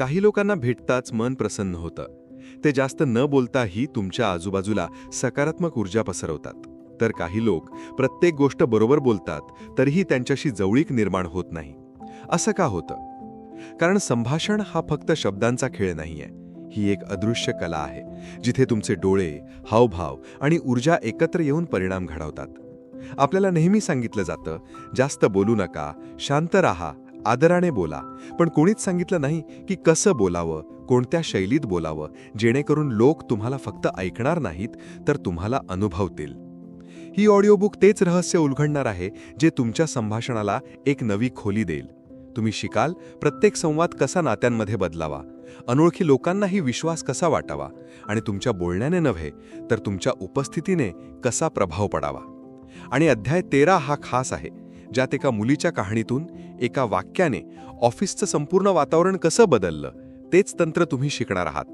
काही लोकांना भेटताच मन प्रसन्न होतं. ते जास्त न बोलताही तुमच्या आजूबाजूला सकारात्मक ऊर्जा पसरवतात. तर काही लोक प्रत्येक गोष्ट बरोबर बोलतात तरीही त्यांच्याशी जवळीक निर्माण होत नाही. असं का होतं? कारण संभाषण हा फक्त शब्दांचा खेळ नाहीये. ही एक अदृश्य कला आहे जिथे तुमचे डोळे हावभाव आणि ऊर्जा एकत्र येऊन परिणाम घडवतात. आपल्याला नेहमी सांगितलं जातं जास्त बोलू नका शांत राहा आदराने बोला. पण कोणीच सांगितलं नाही की कसं बोलावं कोणत्या शैलीत बोलावं. जेणेकरून लोक तुम्हाला फक्त ऐकणार नाहीत तर तुम्हाला अनुभवतील. ही ऑडिओबुक तेच रहस्य उलगडणार आहे जे तुमच्या संभाषणाला एक नवी खोली देईल. तुम्ही शिकाल प्रत्येक संवाद कसा नात्यांमध्ये बदलावा. अनोळखी लोकांनाही विश्वास कसा वाटावा. आणि तुमच्या बोलण्याने नव्हे तर तुमच्या उपस्थितीने कसा प्रभाव पडावा. आणि अध्याय तेरा हा खास आहे. ज्यात एका मुलीच्या कहाणीतून एका वाक्याने ऑफिसचं संपूर्ण वातावरण कसं बदललं तेच तंत्र तुम्ही शिकणार आहात.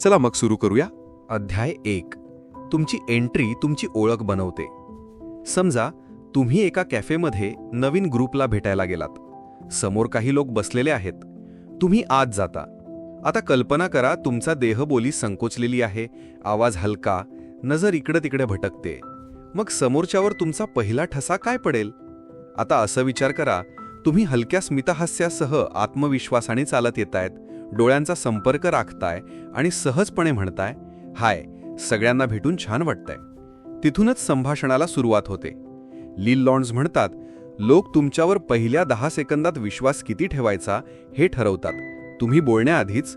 चला मग सुरू करूया. अध्याय एक. तुमची एंट्री तुमची ओळख बनवते. समजा तुम्ही एका कॅफेमध्ये नवीन ग्रुपला भेटायला गेलात. समोर काही लोक बसलेले आहेत. तुम्ही आत जाता. आता कल्पना करा तुमचा देहबोली संकोचलेली आहे आवाज हलका नजर इकडं तिकडे भटकते. मग समोरच्यावर तुमचा पहिला ठसा काय पडेल? आता असं विचार करा तुम्ही हलक्या स्मितहास्यासह आत्मविश्वासाने चालत येतायत डोळ्यांचा संपर्क राखताय आणि सहजपणे म्हणताय हाय सगळ्यांना भेटून छान वाटतंय. तिथूनच संभाषणाला सुरुवात होते. लील लॉन्ड्स म्हणतात लोक तुमच्यावर पहिल्या दहा सेकंदात विश्वास किती ठेवायचा हे ठरवतात. तुम्ही बोलण्याआधीच.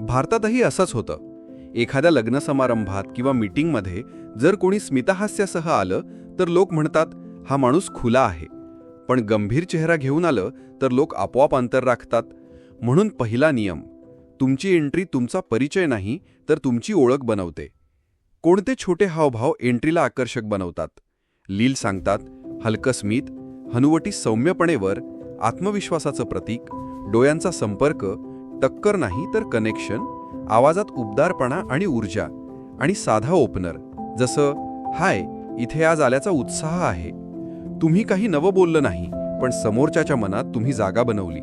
भारतातही असंच होतं. एखाद्या लग्न समारंभात किंवा मीटिंगमध्ये जर कोणी स्मितहास्यासह आलं तर लोक म्हणतात हा माणूस खुला आहे. पण गंभीर चेहरा घेऊन आलं तर लोक आपोआप अंतर राखतात. म्हणून पहिला नियम तुमची एंट्री तुमचा परिचय नाही तर तुमची ओळख बनवते. कोणते छोटे हावभाव एंट्रीला आकर्षक बनवतात? लील सांगतात हलकं स्मित हनुवटी सौम्यपणेवर आत्मविश्वासाचं प्रतीक डोळ्यांचा संपर्क टक्कर नाही तर कनेक्शन आवाजात उबदारपणा आणि ऊर्जा आणि साधा ओपनर जसं हाय इथे आज आल्याचा उत्साह आहे. तुम्ही काही नवं बोललं नाही पण समोरच्याच्या मनात तुम्ही जागा बनवली.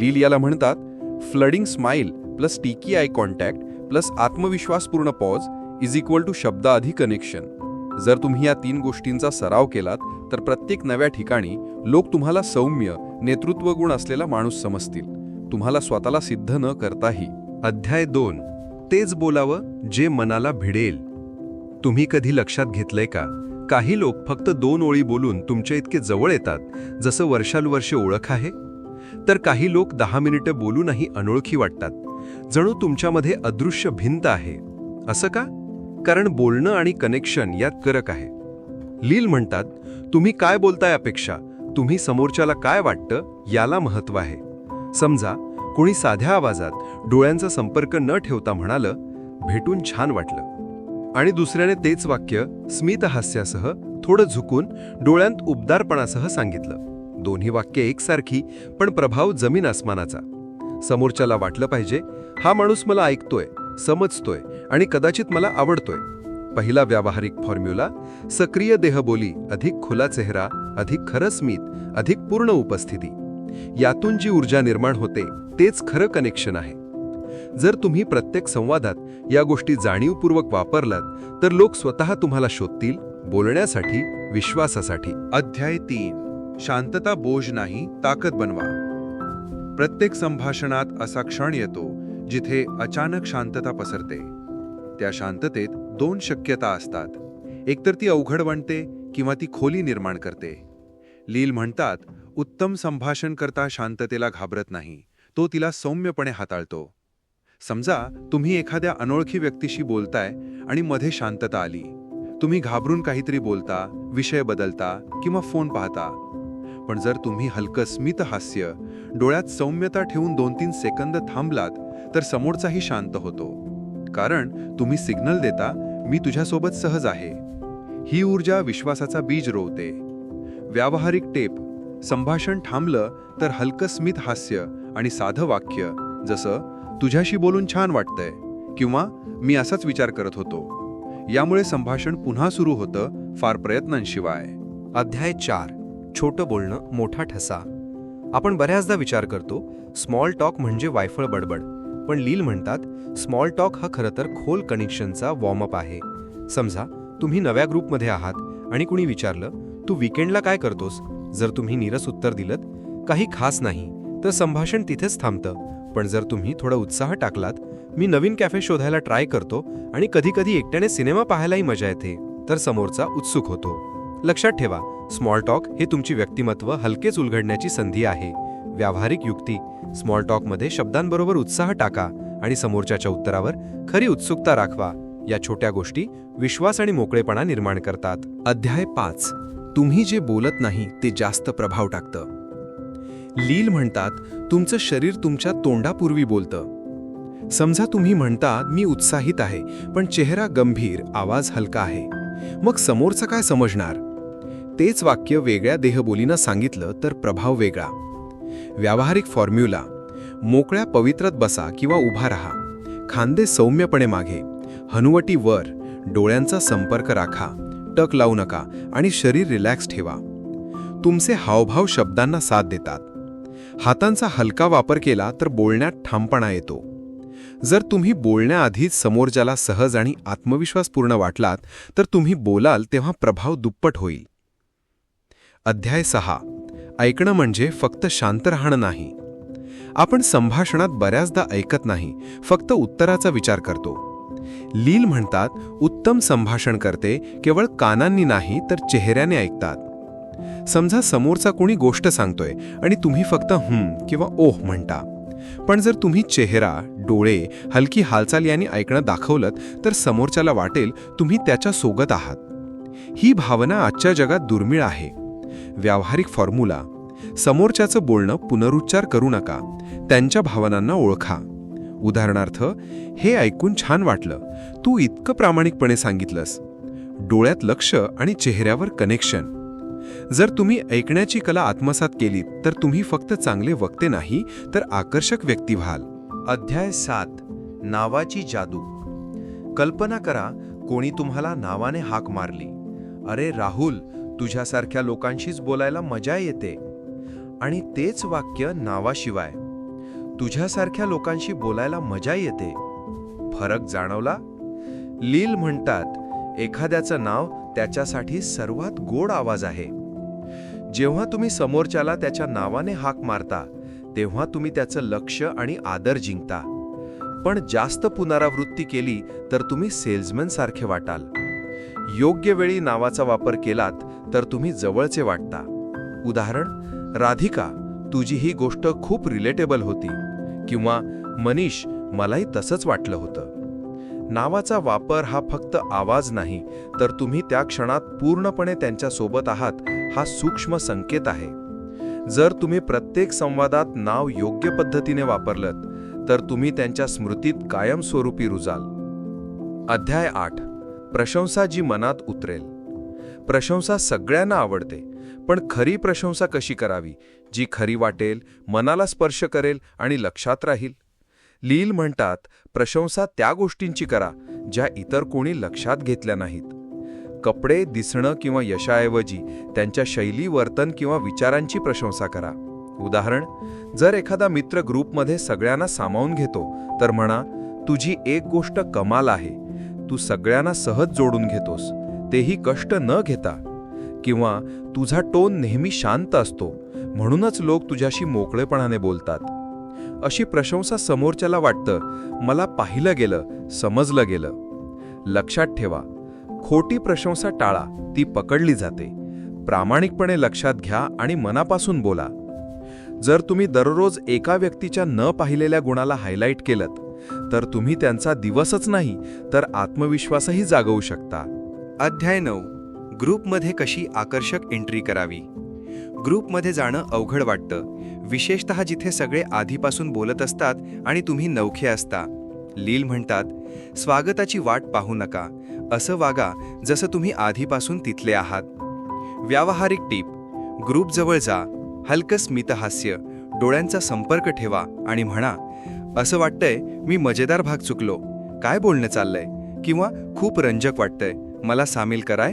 लील याला म्हणतात फ्लडिंग स्माईल प्लस टीकी आय कॉन्टॅक्ट प्लस आत्मविश्वासपूर्ण पॉज इज इक्वल टू शब्दाआधी कनेक्शन जर तुम्ही या तीन गोष्टींचा सराव केलात तर प्रत्येक नव्या ठिकाणी लोक तुम्हाला सौम्य नेतृत्व गुण असलेला माणूस समजतील. तुम्हाला स्वतःला सिद्ध न करताही. अध्याय दोन. तेच बोलावं जे मनाला भिडेल. तुम्ही कधी लक्षात घेतलंय का? काही लोक फक्त दोन ओळी बोलून तुमच्या इतके जवळ येतात जसं वर्षानुवर्षे ओळख आहे? तर काही लोक दहा मिनिटं बोलूनही अनोळखी वाटतात. जणू तुमच्यामध्ये अदृश्य भिंत आहे. असं का? कारण बोलणं आणि कनेक्शन यात करक आहे. लील म्हणतात तुम्ही काय बोलताय अपेक्षा? तुम्ही समोरच्याला काय वाटतं? याला महत्त्व आहे. समजा कोणी साध्या आवाजात डोळ्यांचा संपर्क न ठेवता म्हणालं भेटून छान वाटलं. आणि दुसऱ्याने तेच वाक्य स्मितहास्यासह थोडं झुकून डोळ्यांत उबदारपणासह सांगितलं. दोन्ही वाक्य एकसारखी पण प्रभाव जमीन आसमानाचा. समोरच्याला वाटलं पाहिजे हा माणूस मला ऐकतोय समजतोय आणि कदाचित मला आवडतोय. पहिला व्यावहारिक फॉर्म्युला सक्रिय देहबोली अधिक खुला चेहरा अधिक खरं स्मित अधिक पूर्ण उपस्थिती. यातून जी ऊर्जा निर्माण होते तेच खरं कनेक्शन आहे. जर तुम्ही प्रत्येक संवादात या गोष्टी जाणीवपूर्वक वापरलात तर लोक स्वतः तुम्हाला शोधतील बोलण्यासाठी विश्वासासाठी. अध्याय तीन. शांतता बोज नाही ताकद बनवा. प्रत्येक संभाषणात असा क्षण येतो जिथे अचानक शांतता पसरते. त्या शांततेत दोन शक्यता असतात. एकतर ती अवघड बनते किंवा ती खोली निर्माण करते. लील म्हणतात उत्तम संभाषण करता शांततेला घाबरत नाही. तो तिला सौम्यपणे हाताळतो. समजा तुम्ही एखाद्या अनोळखी व्यक्तीशी बोलताय आणि मध्ये शांतता आली. तुम्ही घाबरून काहीतरी बोलता विषय बदलता किंवा फोन पाहता. पण जर तुम्ही हलकं स्मित हास्य डोळ्यात सौम्यता ठेवून दोन तीन सेकंद थांबलात तर समोरचाही शांत होतो. कारण तुम्ही सिग्नल देता मी तुझ्यासोबत सहज आहे. ही ऊर्जा विश्वासाचा बीज रोवते. व्यावहारिक टेप संभाषण थांबलं तर हलकं स्मित हास्य आणि साधं वाक्य जसं तुझ्याशी बोलून छान वाटतंय किंवा मी असाच विचार करत होतो. यामुळे संभाषण पुन्हा सुरू होतं फार प्रयत्नांशिवाय. अध्याय चार. छोटं बोलणं मोठा ठसा. आपण बऱ्याचदा विचार करतो स्मॉल टॉक म्हणजे वायफळ बडबड. पण लील म्हणतात स्मॉल टॉक हा खरं तर खोल कनेक्शनचा वॉर्मअप आहे. समजा तुम्ही नव्या ग्रुपमध्ये आहात आणि कुणी विचारलं तू विकेंडला काय करतोस? जर तुम्ही नीरस उत्तर दिलं काही खास नाही. तर संभाषण तिथेच थांबतं. पण जर तुम्ही थोडा उत्साह टाकलात मी नवीन कॅफे शोधायला ट्राय करतो आणि कधीकधी एकट्याने सिनेमा पाहायलाही मजा येते. तर समोरचा उत्सुक होतो. लक्षात ठेवा स्मॉल टॉक हे तुमची व्यक्तिमत्व हलकेच उलगडण्याची संधी आहे. व्यावहारिक युक्ती स्मॉल टॉकमध्ये शब्दांबरोबर उत्साह टाका आणि समोरच्याच्या उत्तरावर खरी उत्सुकता राखवा. या छोट्या गोष्टी विश्वास आणि मोकळेपणा निर्माण करतात. अध्याय पाच. तुम्ही जे बोलत नाही ते जास्त प्रभाव टाकतं. लील म्हणतात तुमचं शरीर तुमच्या तोंडापूर्वी बोलतं. समजा तुम्ही म्हणता मी उत्साहित आहे पण चेहरा गंभीर आवाज हलका आहे. मग समोरचं काय समजणार? तेच वाक्य वेगळ्या देहबोलीनं सांगितलं तर प्रभाव वेगळा. व्यावहारिक फॉर्म्युला. मोकळ्या पवित्रत बसा किंवा उभा राहा. खांदे सौम्यपणे मागे. हनुवटी वर. डोळ्यांचा संपर्क राखा. टक लावू नका आणि शरीर रिलॅक्स ठेवा. तुमचे हावभाव शब्दांना साथ देतात. हातांचा हलका वापर केला तर बोलण्यात ठामपणा येतो. जर तुम्ही बोलण्याआधीच समोरच्याला सहज आणि आत्मविश्वासपूर्ण वाटलात तर तुम्ही बोलाल तेव्हा प्रभाव दुप्पट होईल. अध्याय सहा. ऐकणं म्हणजे फक्त शांत राहणं नाही. आपण संभाषणात बऱ्याचदा ऐकत नाही फक्त उत्तराचा विचार करतो. लील म्हणतात उत्तम संभाषण करते केवळ कानांनी नाही तर चेहऱ्याने ऐकतात. समजा समोरचा कोणी गोष्ट सांगतोय आणि तुम्ही फक्त हं किंवा ओह म्हणता. पण जर तुम्ही चेहरा डोळे हलकी हालचाल यांनी ऐकणं दाखवलं तर समोरच्याला वाटेल तुम्ही त्याच्या सोबत आहात. ही भावना आजच्या जगात दुर्मिळ आहे. व्यावहारिक फॉर्म्युला. समोरच्याचं बोलणं पुनरुच्चार करू नका. त्यांच्या भावनांना ओळखा. उदाहरणार्थ हे ऐकून छान वाटलं. तू इतकं प्रामाणिकपणे सांगितलंस. डोळ्यात लक्ष आणि चेहऱ्यावर कनेक्शन जर तुम्ही ऐकण्याची कला आत्मसात केलीत तर तुम्ही फक्त चांगले वक्ते नाही तर आकर्षक व्यक्ती व्हाल. अध्याय सात. नावाची जादू. कल्पना करा कोणी तुम्हाला नावाने हाक मारली. अरे राहुल तुझ्यासारख्या लोकांशीच बोलायला मजा येते. आणि तेच वाक्य नावाशिवाय. तुझ्यासारख्या लोकांशी बोलायला मजा येते. फरक जाणवला? लील म्हणतात एखाद्याचं नाव त्याच्यासाठी सर्वात गोड आवाज आहे. जेव्हा तुम्ही समोरच्याला त्याच्या नावाने हाक मारता तेव्हा तुम्ही त्याचं लक्ष आणि आदर जिंकता. पण जास्त पुनरावृत्ती केली तर तुम्ही सेल्समन सारखे वाटाल. योग्य वेळी नावाचा वापर केलात तर तुम्ही जवळचे वाटता. उदाहरण राधिका तुझी ही गोष्ट खूप रिलेटेबल होती किंवा मनीष मलाही तसंच वाटलं होतं. नावाचा वापर हा फक्त आवाज नाही तर तुम्ही त्या क्षणात पूर्णपणे त्यांच्यासोबत आहात हा सूक्ष्म संकेत आहे. जर तुम्ही प्रत्येक संवादात नाव योग्य पद्धतीने वापरलं तर तुम्ही त्यांच्या स्मृतीत कायमस्वरूपी रुजाल. अध्याय आठ. प्रशंसा जी मनात उतरेल. प्रशंसा सगळ्यांना आवडते पण खरी प्रशंसा कशी करावी जी खरी वाटेल मनाला स्पर्श करेल आणि लक्षात राहील? लील म्हणतात प्रशंसा त्या गोष्टींची करा ज्या इतर कोणी लक्षात घेतल्या नाहीत. कपडे दिसणं किंवा यशाऐवजी त्यांच्या शैली वर्तन किंवा विचारांची प्रशंसा करा. उदाहरण जर एखादा मित्र ग्रुपमध्ये सगळ्यांना सामावून घेतो तर म्हणा तुझी एक गोष्ट कमाल आहे. तू सगळ्यांना सहज जोडून घेतोस. तेही कष्ट न घेता. किंवा तुझा टोन नेहमी शांत असतो. म्हणूनच लोक तुझ्याशी मोकळेपणाने बोलतात. अशी प्रशंसा समोरच्याला वाटतं मला पाहिलं गेलं समजलं गेलं. लक्षात ठेवा खोटी प्रशंसा टाळा ती पकडली जाते. प्रामाणिकपणे लक्षात घ्या आणि मनापासून बोला. जर तुम्ही दररोज एका व्यक्तीच्या न पाहिलेल्या गुणाला हायलाईट केलं तर तुम्ही त्यांचा दिवसच नाही तर आत्मविश्वासही जागवू शकता. अध्याय नऊ. ग्रुपमध्ये कशी आकर्षक एंट्री करावी? ग्रुपमध्ये जाणं अवघड वाटतं. विशेषतः जिथे सगळे आधीपासून बोलत असतात आणि तुम्ही नवखे असता. लील म्हणतात स्वागताची वाट पाहू नका. असं वागा जसं तुम्ही आधीपासून तिथले आहात. व्यावहारिक टीप ग्रुपजवळ जा हलकं स्मितहास्य डोळ्यांचा संपर्क ठेवा आणि म्हणा असं वाटतंय मी मजेदार भाग चुकलो. काय बोलणं चाललंय? किंवा खूप रंजक वाटतंय. मला सामील कराय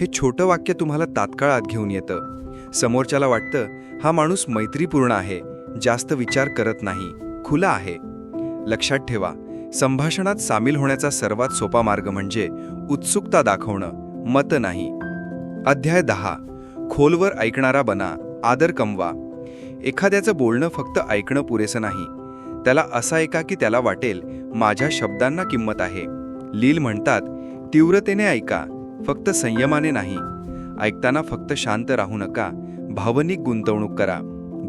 हे छोटं वाक्य तुम्हाला तात्काळात घेऊन येतं. समोरच्याला वाटतं हा माणूस मैत्रीपूर्ण आहे जास्त विचार करत नाही खुला आहे. लक्षात ठेवा संभाषणात सामील होण्याचा सर्वात सोपा मार्ग म्हणजे उत्सुकता दाखवणं मत नाही. अध्याय दहा. खोलवर ऐकणारा बना आदर कमवा. एखाद्याचं बोलणं फक्त ऐकणं पुरेसं नाही. त्याला असा ऐका की त्याला वाटेल माझ्या शब्दांना किंमत आहे. लील म्हणतात तीव्रतेने ऐका फक्त संयमाने नाही. ऐकताना फक्त शांत राहू नका. भावनिक गुंतवणूक करा.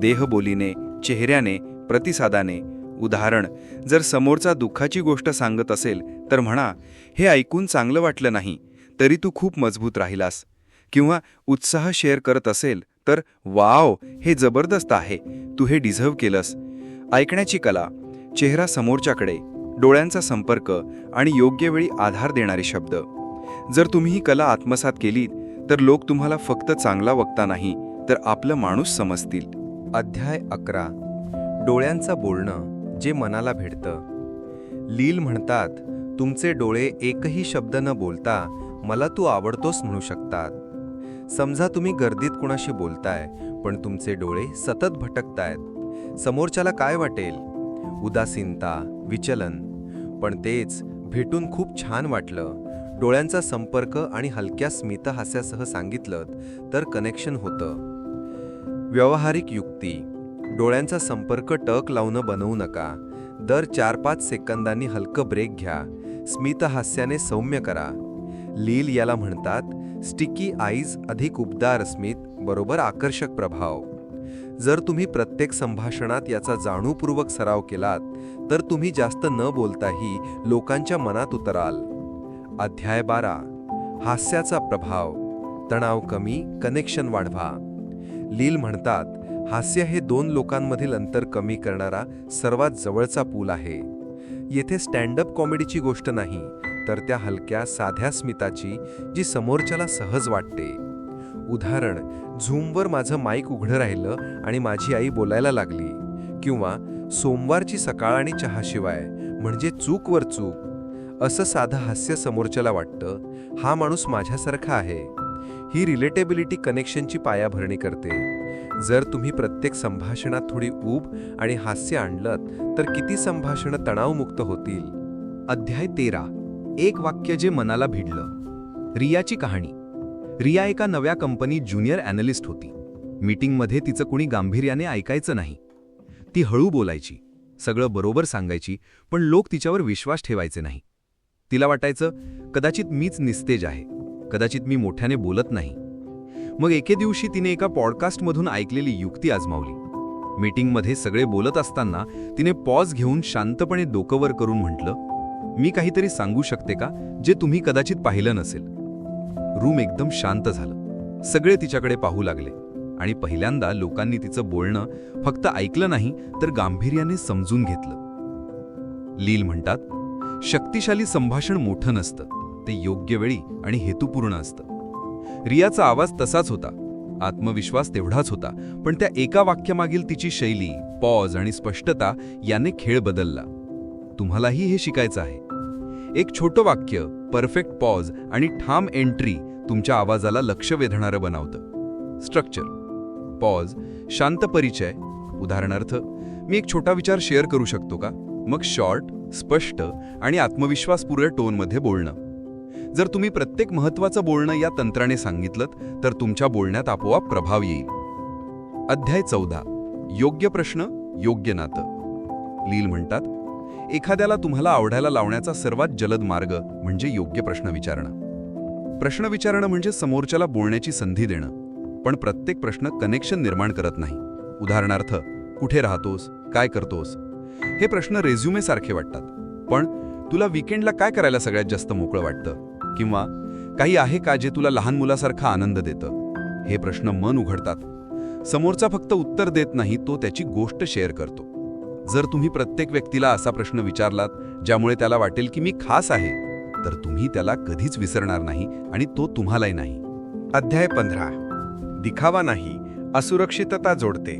देहबोलीने चेहऱ्याने प्रतिसादाने उदाहरण जर समोरचा दुःखाची गोष्ट सांगत असेल तर म्हणा हे ऐकून चांगलं वाटलं नाही तरी तू खूप मजबूत राहिलास. किंवा उत्साह शेअर करत असेल तर वाव हे जबरदस्त आहे तू हे डिझर्व केलंस. ऐकण्याची कला चेहरा समोरच्याकडे डोळ्यांचा संपर्क आणि योग्य वेळी आधार देणारे शब्द. जर तुम्ही ही कला आत्मसात केलीत तर लोक तुम्हाला फक्त चांगला वक्ता नाही तर आपलं माणूस समजतील. अध्याय अकरा. डोळ्यांचं बोलणं. जे मनाला भिडतं. लील म्हणतात तुमचे डोळे एकही शब्द न बोलता मला तू आवडतोस म्हणू शकतात. समजा तुम्ही गर्दीत कुणाशी बोलताय पण तुमचे डोळे सतत भटकतायत. समोरच्याला काय वाटेल? उदासीनता विचलन. पण तेच भेटून खूप छान वाटलं. डोळ्यांचा संपर्क आणि हलक्या स्मितहास्यासह सांगितलं तर कनेक्शन होतं. व्यावहारिक युक्ती. डोळ्यांचा संपर्क टक लावणं बनवू नका. दर चार पाच सेकंदांनी हलकं ब्रेक घ्या. स्मितहास्याने सौम्य करा. लील याला म्हणतात स्टिकी आईज अधिक उबदार स्मित बरोबर आकर्षक प्रभाव. जर तुम्ही प्रत्येक संभाषणात याचा जाणूपूर्वक सराव केलात तर तुम्ही जास्त न बोलताही लोकांच्या मनात उतराल. अध्याय बारा. हास्याचा प्रभाव. तणाव कमी कनेक्शन वाढवा. लील म्हणतात हास्य हे दोन लोकांमधील अंतर कमी करणारा सर्वात जवळचा पूल आहे. येथे स्टँडअप कॉमेडीची गोष्ट नाही तर त्या हलक्या साध्या स्मिताची जी समोरच्याला सहज वाटते. उदाहरण झूमवर माझं माईक उघडं राहिलं आणि माझी आई बोलायला लागली किंवा सोमवारची सकाळ आणि चहाशिवाय म्हणजे चूकवर चूक. असं साधं हास्य समोरच्याला वाटतं हा माणूस माझ्यासारखा आहे. ही रिलेटेबिलिटी कनेक्शनची पायाभरणी करते. जर तुम्ही प्रत्येक संभाषणात थोडी ऊब आणि हास्य आणलं तर किती संभाषणं तणावमुक्त होतील? अध्याय तेरा. एक वाक्य जे मनाला भिडलं. रियाची कहाणी. रिया एका नव्या कंपनीत ज्युनियर ॲनलिस्ट होती. मीटिंगमध्ये तिचं कुणी गांभीर्याने ऐकायचं नाही. ती हळू बोलायची. सगळं बरोबर सांगायची पण लोक तिच्यावर विश्वास ठेवायचे नाही. तिला वाटायचं कदाचित मीच निस्तेज आहे. कदाचित मी मोठ्याने बोलत नाही. मग एके दिवशी तिने एका पॉडकास्टमधून ऐकलेली युक्ती आजमावली. मीटिंगमध्ये सगळे बोलत असताना तिने पॉज घेऊन शांतपणे डोकंवर करून म्हटलं मी काहीतरी सांगू शकते का जे तुम्ही कदाचित पाहिलं नसेल. रूम एकदम शांत झालं. सगळे तिच्याकडे पाहू लागले आणि पहिल्यांदा लोकांनी तिचं बोलणं फक्त ऐकलं नाही तर गांभीर्याने समजून घेतलं. लील म्हणतात शक्तिशाली संभाषण मोठं नसतं. ते योग्य वेळी आणि हेतुपूर्ण असतं. रियाचा आवाज तसाच होता. आत्मविश्वास तेवढाच होता पण त्या एका वाक्यामागील तिची शैली पॉज आणि स्पष्टता याने खेळ बदलला. तुम्हालाही हे शिकायचं आहे. एक छोटं वाक्य परफेक्ट पॉज आणि ठाम एंट्री तुमच्या आवाजाला लक्ष वेधणारं बनवतं. स्ट्रक्चर. पॉज शांत परिचय. उदाहरणार्थ मी एक छोटा विचार शेअर करू शकतो का? मग शॉर्ट स्पष्ट आणि आत्मविश्वासपूर्ण टोनमध्ये बोलणं. जर तुम्ही प्रत्येक महत्त्वाचं बोलणं या तंत्राने सांगितलं तर तुमच्या बोलण्यात आपोआप प्रभाव येईल. अध्याय चौदा. योग्य प्रश्न योग्य नातं. लील म्हणतात एखाद्याला तुम्हाला आवडायला लावण्याचा सर्वात जलद मार्ग म्हणजे योग्य प्रश्न विचारणं. प्रश्न विचारणं म्हणजे समोरच्याला बोलण्याची संधी देणं. पण प्रत्येक प्रश्न कनेक्शन निर्माण करत नाही. उदाहरणार्थ कुठे राहतोस? काय करतोस? हे प्रश्न रेझ्युमेसारखे वाटतात. पण तुला विकेंडला काय करायला सगळ्यात जास्त मोकळं वाटतं? किंवा काही आहे का जे तुला लहान मुलासारखा आनंद देतं? हे प्रश्न मन उघडतात. समोरचा फक्त उत्तर देत नाही तो त्याची गोष्ट शेअर करतो. जर तुम्ही प्रत्येक व्यक्तीला असा प्रश्न विचारलात ज्यामुळे त्याला वाटेल की मी खास आहे तर तुम्ही त्याला कधीच विसरणार नाही आणि तो तुम्हालाही नाही. अध्याय पंधरा. दिखावा नाही असुरक्षितता जोडते.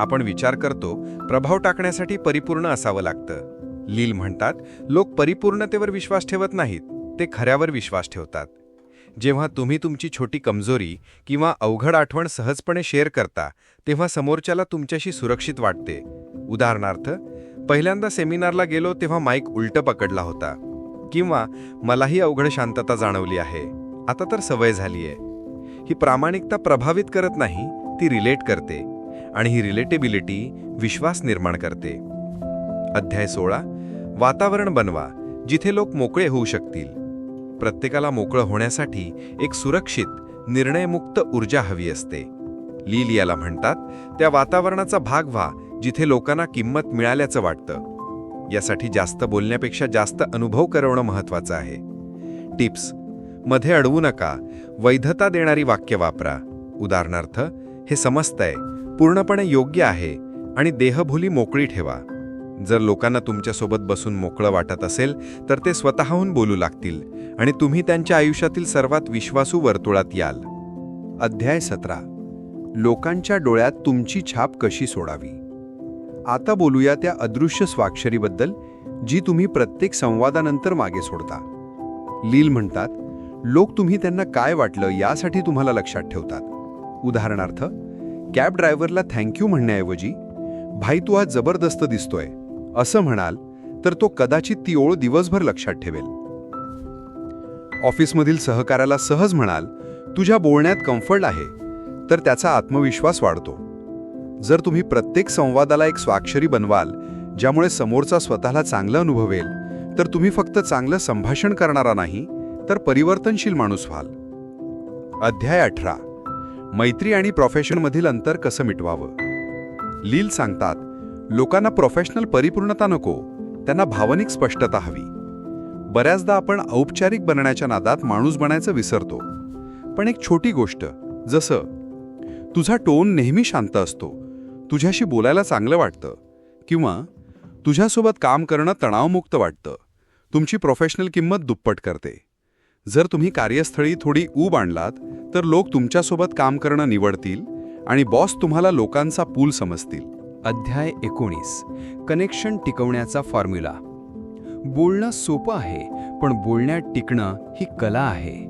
आपण विचार करतो प्रभाव टाकण्यासाठी परिपूर्ण असावं लागतं. लील म्हणतात लोक परिपूर्णतेवर विश्वास ठेवत नाहीत. ते खऱ्यावर विश्वास ठेवतात. जेव्हा तुम्ही तुमची छोटी कमजोरी किंवा अवघड आठवण सहजपणे शेअर करता तेव्हा समोरच्याला तुमच्याशी सुरक्षित वाटते. उदाहरणार्थ पहिल्यांदा सेमिनारला गेलो तेव्हा माईक उलट पकडला होता. किंवा मलाही अवघड शांतता जाणवली आहे. आता तर सवय झाली आहे ही प्रामाणिकता प्रभावित करत नाही ती रिलेट करते. आणि ही रिलेटेबिलिटी विश्वास निर्माण करते. अध्याय सोळा. वातावरण बनवा जिथे लोक मोकळे होऊ शकतील. प्रत्येकाला मोकळं होण्यासाठी एक सुरक्षित निर्णयमुक्त ऊर्जा हवी असते. लील याला म्हणतात त्या वातावरणाचा भाग व्हा जिथे लोकांना किंमत मिळाल्याचं वाटतं. यासाठी जास्त बोलण्यापेक्षा जास्त अनुभव करवणं महत्वाचं आहे. टिप्समध्ये अडवू नका. वैधता देणारी वाक्य वापरा. उदाहरणार्थ हे समजतंय. पूर्णपणे योग्य आहे आणि देहभुली मोकळी ठेवा. जर लोकांना तुमच्यासोबत बसून मोकळं वाटत असेल तर ते स्वतःहून बोलू लागतील आणि तुम्ही त्यांच्या आयुष्यातील सर्वात विश्वासू वर्तुळात याल. अध्याय सतरा. लोकांच्या डोळ्यात तुमची छाप कशी सोडावी? आता बोलूया त्या अदृश्य स्वाक्षरीबद्दल जी तुम्ही प्रत्येक संवादानंतर मागे सोडता. लील म्हणतात लोक तुम्ही त्यांना काय वाटलं यासाठी तुम्हाला लक्षात ठेवतात. उदाहरणार्थ कॅब ड्रायव्हरला थँक्यू म्हणण्याऐवजी भाई तू आज जबरदस्त दिसतोय. असं म्हणाल तर तो कदाचित ती ओळ दिवसभर लक्षात ठेवेल. ऑफिसमधील सहकाऱ्याला सहज म्हणाल तुझ्या बोलण्यात कम्फर्ट आहे. तर त्याचा आत्मविश्वास वाढतो. जर तुम्ही प्रत्येक संवादाला एक स्वाक्षरी बनवाल ज्यामुळे समोरचा स्वतःला चांगलं अनुभवेल तर तुम्ही फक्त चांगलं संभाषण करणारा नाही तर परिवर्तनशील माणूस व्हाल. अध्याय अठरा. मैत्री आणि प्रोफेशनमधील अंतर कसं मिटवावं? लील सांगतात लोकांना प्रोफेशनल परिपूर्णता नको त्यांना भावनिक स्पष्टता हवी. बऱ्याचदा आपण औपचारिक बनण्याच्या नादात माणूस बनायचं विसरतो. पण एक छोटी गोष्ट जसं तुझा टोन नेहमी शांत असतो तुझ्याशी बोलायला चांगलं वाटतं किंवा तुझ्यासोबत काम करणं तणावमुक्त वाटतं तुमची प्रोफेशनल किंमत दुप्पट करते. जर तुम्ही कार्यस्थळी थोडी ऊब आणलात तर लोक तुमच्यासोबत काम करणं निवडतील आणि बॉस तुम्हाला लोकांचा पूल समजतील. अध्याय एकोणीस. कनेक्शन टिकवण्याचा फॉर्म्युला. बोलणं सोपं आहे पण बोलण्यात टिकणं ही कला आहे.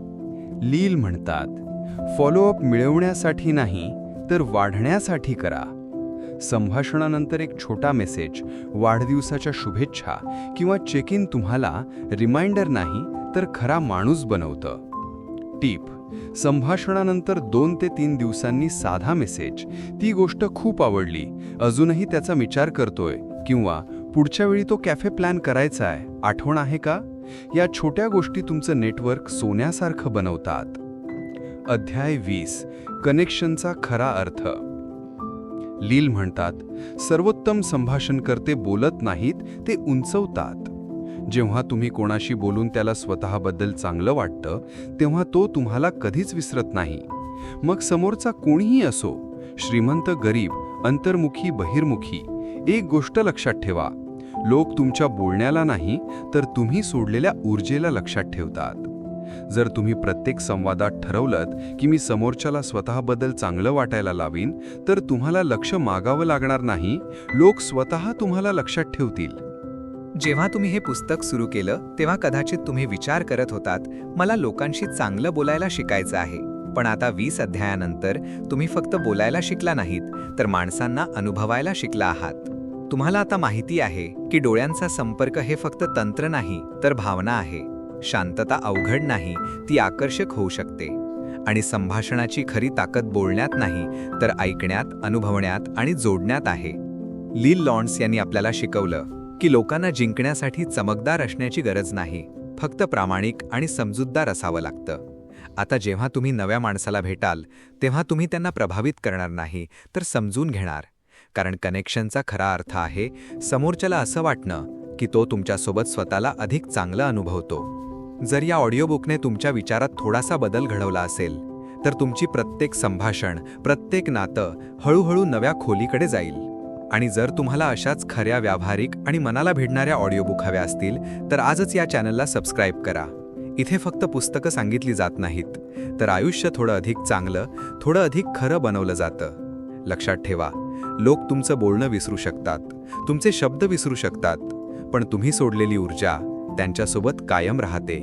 लील म्हणतात फॉलोअप मिळवण्यासाठी नाही तर वाढण्यासाठी करा. संभाषणानंतर एक छोटा मेसेज वाढदिवसाच्या शुभेच्छा किंवा चेक इन तुम्हाला रिमाइंडर नाही तर खरा माणूस बनवतं. टीप संभाषणानंतर दोन ते तीन दिवसांनी साधा मेसेज. ती गोष्ट खूप आवडली. अजूनही त्याचा विचार करतोय. किंवा पुढच्या वेळी तो कॅफे प्लॅन करायचा आहे. आठवण आहे का? या छोट्या गोष्टी तुमचं नेटवर्क सोन्यासारखं बनवतात. अध्याय वीस. कनेक्शनचा खरा अर्थ. लील म्हणतात सर्वोत्तम संभाषणकर्ते बोलत नाहीत ते उंचवतात. जेव्हा तुम्ही कोणाशी बोलून त्याला स्वतःबद्दल चांगलं वाटतं तेव्हा तो तुम्हाला कधीच विसरत नाही. मग समोरचा कोणीही असो श्रीमंत गरीब अंतर्मुखी बहिर्मुखी एक गोष्ट लक्षात ठेवा. लोक तुमच्या बोलण्याला नाही तर तुम्ही सोडलेल्या ऊर्जेला लक्षात ठेवतात. जर तुम्ही प्रत्येक संवादात ठरवलं की मी समोरच्याला स्वतःबद्दल चांगलं वाटायला लावीन तर तुम्हाला लक्ष मागावं लागणार नाही. लोक स्वतः तुम्हाला लक्षात ठेवतील. जेव्हा तुम्ही हे पुस्तक सुरू केलं तेव्हा कदाचित तुम्ही विचार करत होतात मला लोकांशी चांगलं बोलायला शिकायचं आहे. पण आता वीस अध्यायानंतर तुम्ही फक्त बोलायला शिकला नाहीत तर माणसांना अनुभवायला शिकला आहात. तुम्हाला आता माहिती आहे की डोळ्यांचा संपर्क हे फक्त तंत्र नाही तर भावना आहे. शांतता अवघड नाही ती आकर्षक होऊ शकते. आणि संभाषणाची खरी ताकद बोलण्यात नाही तर ऐकण्यात अनुभवण्यात आणि जोडण्यात आहे. लील लॉन्ड्स यांनी आपल्याला शिकवलं की लोकांना जिंकण्यासाठी चमकदार असण्याची गरज नाही. फक्त प्रामाणिक आणि समजूतदार असावं लागतं. आता जेव्हा तुम्ही नव्या माणसाला भेटाल तेव्हा तुम्ही त्यांना प्रभावित करणार नाही तर समजून घेणार. कारण कनेक्शनचा खरा अर्थ आहे समोरच्याला असं वाटणं की तो तुमच्यासोबत स्वतःला अधिक चांगलं अनुभवतो. जर या ऑडिओबुकने तुमच्या विचारात थोडासा बदल घडवला असेल तर तुमची प्रत्येक संभाषण प्रत्येक नातं हळूहळू नव्या खोलीकडे जाईल. आणि जर तुम्हाला अशाच खऱ्या व्यावहारिक आणि मनाला भिडणाऱ्या ऑडिओबुक हव्या असतील तर आजच या चॅनलला सबस्क्राईब करा. इथे फक्त पुस्तकं सांगितली जात नाहीत तर आयुष्य थोडं अधिक चांगलं थोडं अधिक खरं बनवलं जातं. लक्षात ठेवा लोक तुमचं बोलणं विसरू शकतात तुमचे शब्द विसरू शकतात पण तुम्ही सोडलेली ऊर्जा त्यांच्यासोबत कायम राहते.